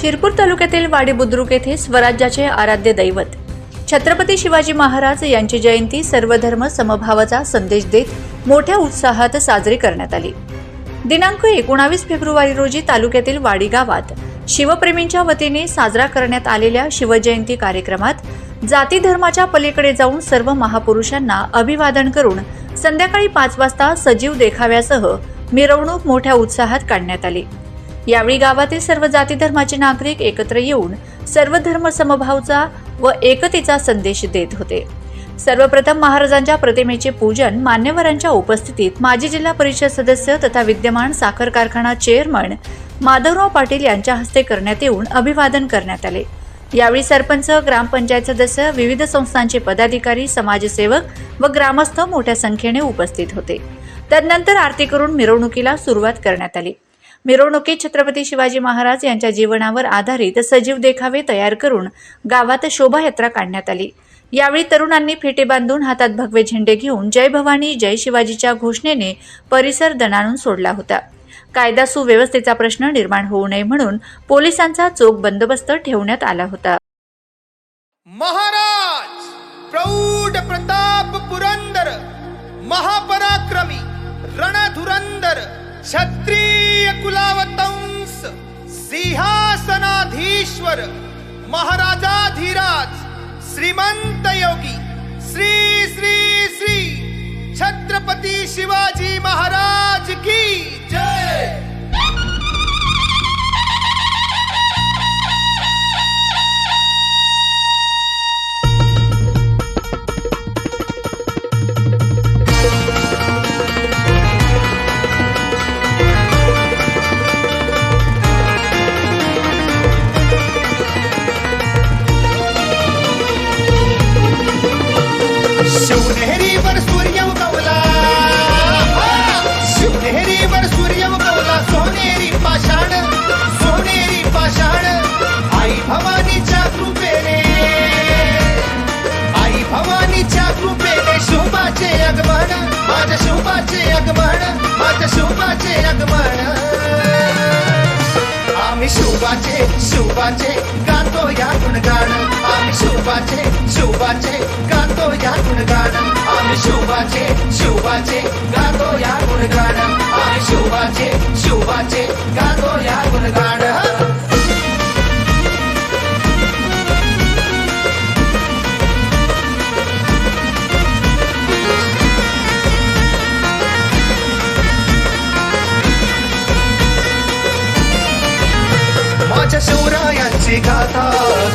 शिरपूर तालुक्यातील वाडी बुद्रुक येथे स्वराज्याचे आराध्य दैवत. छत्रपती शिवाजी महाराज यांची जयंती सर्वधर्म समभावाचा संदेश देत मोठ्या उत्साहात साजरी करण्यात आली. दिनांक एकोणावीस फेब्रुवारी रोजी तालुक्यातील वाडी गावात शिवप्रेमींच्या वतीने साजरा करण्यात आलेल्या शिवजयंती कार्यक्रमात जाती धर्माच्या पलीकडे जाऊन सर्व महापुरुषांना अभिवादन करून संध्याकाळी पाच वाजता सजीव देखाव्यासह मिरवणूक मोठ्या उत्साहात काढण्यात आली. यावेळी गावातील सर्व जाती धर्माचे नागरिक एकत्र येऊन सर्व धर्म समभावचा व एकतेचा संदेश देत होते. सर्वप्रथम महाराजांच्या प्रतिमेचे पूजन मान्यवरांच्या उपस्थितीत माजी जिल्हा परिषद सदस्य तथा विद्यमान साखर कारखाना चेअरमन माधवराव पाटील यांच्या हस्ते करण्यात येऊन अभिवादन करण्यात आले. यावेळी सरपंच ग्रामपंचायत सदस्य विविध संस्थांचे पदाधिकारी समाजसेवक व ग्रामस्थ मोठ्या संख्येने उपस्थित होते. तदनंतर आरती करून मिरवणुकीला सुरुवात करण्यात आली. मिरवणुकीत छत्रपती शिवाजी महाराज यांच्या जीवनावर आधारित सजीव देखावे तयार करून गावात शोभायात्रा काढण्यात आली. यावेळी तरुणांनी फेटे बांधून हातात भगवे झेंडे घेऊन जय भवानी जय शिवाजीच्या घोषणेने परिसर दणाणून सोडला होता. कायदा सुव्यवस्थेचा प्रश्न निर्माण होऊ नये म्हणून पोलिसांचा चोख बंदोबस्त ठेवण्यात आला होता. महाराज! प्रौढ प्रताप पुरंदर महापराक्रमी रणधुरंदर क्षत्रिय कुलावतंस सिंहासनाधीश्वर महाराजाधीराज श्रीमंत योगी श्री श्री श्री छत्रपती शिवाजी महाराज। शिवनेरीवर सूर्य उगवला. शिवनेरीवर सूर्य उगवला. सोनेरी पाषाण सोनेरी पाषाण आई भवानीच्या कृपेने. आई भवानीच्या कृपेने शोभाचे अगमन माझ्या शोभाचे अगमन माझ्या शोभाचे अगमन आम्ही शोभाचे शोभाचे गातो या गुणगान. आम्ही शोभाचे शोभाचे शोभाचे गातो या गुणगान आय शोभाचे शोभाचे गातो या गुणगान माझ्या शिवरायांची गाथा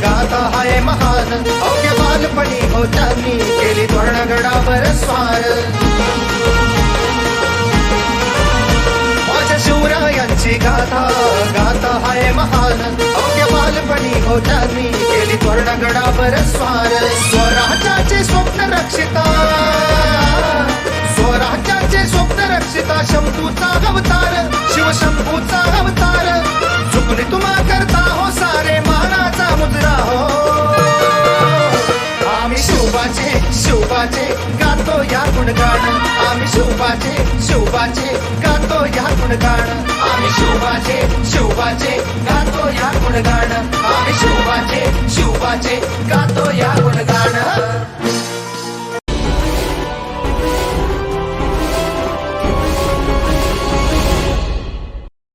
गाथा हाय महान. अवघ्या बालपणी होता मी केली तोरणगडावर स्वार. माझ्या शिवरायांची गाथा गाथा हाय महान. अवघ्या बालपणी हो त्यांनी केली तोरणगडावर स्वार. स्वराज्याचे स्वप्न रक्षिता. स्वराज्याचे स्वप्न रक्षिता. शंभूचा अवतार. शिवशंभूचा आम्ही शोभाचे शोभाचे गातो या गुणगान. आम्ही शोभाचे शोभाचे गातो या गुणगान. आम्ही शोभाचे शोभाचे गातो या गुणगान. आम्ही शोभाचे शोभाचे